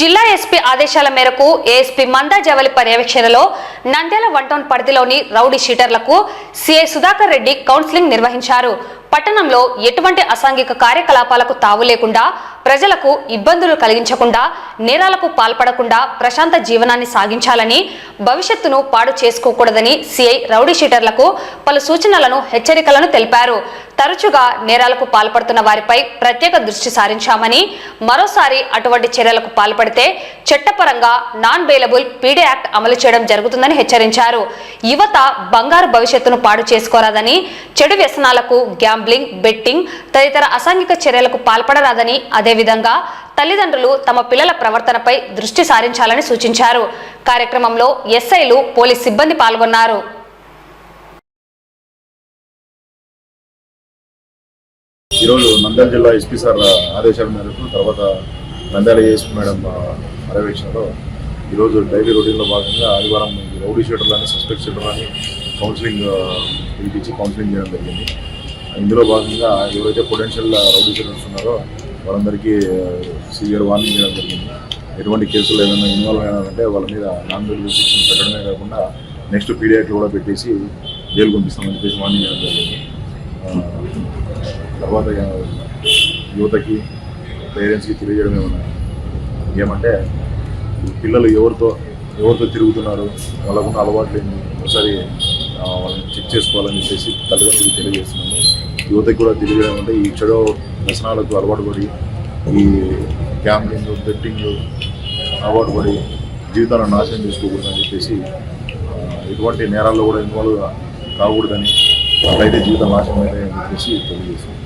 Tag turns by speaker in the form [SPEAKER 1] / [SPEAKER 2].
[SPEAKER 1] జిల్లా ఎస్పీ ఆదేశాల మేరకు ఏఎస్పీ మందా జవలి పర్యవేక్షణలో నంద్యాల వన్ టౌన్ పరిధిలోని రౌడీ షీటర్లకు సిఐ సుధాకర్ రెడ్డి కౌన్సిలింగ్ నిర్వహించారు. పట్టణంలో ఎటువంటి అసాంఘిక కార్యకలాపాలకు తావు లేకుండా ప్రజలకు ఇబ్బందులు కలిగించకుండా నేరాలకు పాల్పడకుండా ప్రశాంత జీవనాన్ని సాగించాలని భవిష్యత్తును పాడు చేసుకోకూడదని సిఐ రౌడీ షీటర్లకు పలు సూచనలను హెచ్చరికలను తెలిపారు. తరచుగా నేరాలకు పాల్పడుతున్న వారిపై ప్రత్యేక దృష్టి సారించామని మరోసారి అటువంటి చర్యలకు పాల్పడితే చట్టపరంగా నాన్ బెయిలబుల్ పీడీ యాక్ట్ అమలు చేయడం జరుగుతుందని హెచ్చరించారు. యువత బంగారు భవిష్యత్తును పాడు చేసుకోరాదని చెడు వ్యసనాలకు గ్యాంబ్లింగ్ బెట్టింగ్ తదితర అసాంఘిక చర్యలకు పాల్పడరాదని అదేవిధంగా తల్లిదండ్రులు తమ పిల్లల ప్రవర్తనపై దృష్టి సారించాలని సూచించారు. కార్యక్రమంలో ఎస్ఐలు పోలీస్ సిబ్బంది పాల్గొన్నారు.
[SPEAKER 2] ఈరోజు నంద్యాల జిల్లా ఎస్పీ సార్ ఆదేశాల మేరకు తర్వాత నంద్యాల ఏఎస్పీ మేడం పర్యవేక్షణలో ఈరోజు డైలీ రొటీన్లో భాగంగా ఆదివారం రౌడీ షీటర్లని సస్పెక్ట్ షీటర్లని కౌన్సిలింగ్ పిలిపించి కౌన్సిలింగ్ చేయడం జరిగింది. ఇందులో భాగంగా ఎవరైతే పొటెన్షియల్ రౌడీ షీటర్స్ ఉన్నారో వాళ్ళందరికీ సివియర్ వార్నింగ్ చేయడం జరిగింది. ఎటువంటి కేసులు ఏదైనా ఇన్వాల్వ్ అయినారంటే వాళ్ళ మీద నాన్ బెయిల్ పెట్టడమే కాకుండా నెక్స్ట్ పీడియాట్లు కూడా పెట్టేసి జైలు పంపిస్తామని చెప్పేసి వార్నింగ్ చేయడం జరిగింది. తర్వాత యువతకి పేరెంట్స్కి తెలియజేయడం ఏమన్నా ఏమంటే పిల్లలు ఎవరితో ఎవరితో తిరుగుతున్నారు వాళ్ళకున్న అలవాట్లు ఏంటి ఒకసారి వాళ్ళని చెక్ చేసుకోవాలని చెప్పేసి తల్లిదండ్రులకు తెలియజేస్తున్నాము. యువతకి కూడా తెలియజేయడం అంటే ఈ చెడు వ్యసనాలకు అలవాటు పడి ఈ గ్యాంబ్లింగ్ బెట్టింగ్ అలవాటు పడి జీవితాలను నాశనం చేసుకోకూడదని చెప్పేసి ఎటువంటి నేరాల్లో కూడా ఇన్వాల్వ్ కాకూడదని అట్లయితే జీవితం నాశనం అవుతాయని చెప్పేసి తెలియజేస్తున్నాం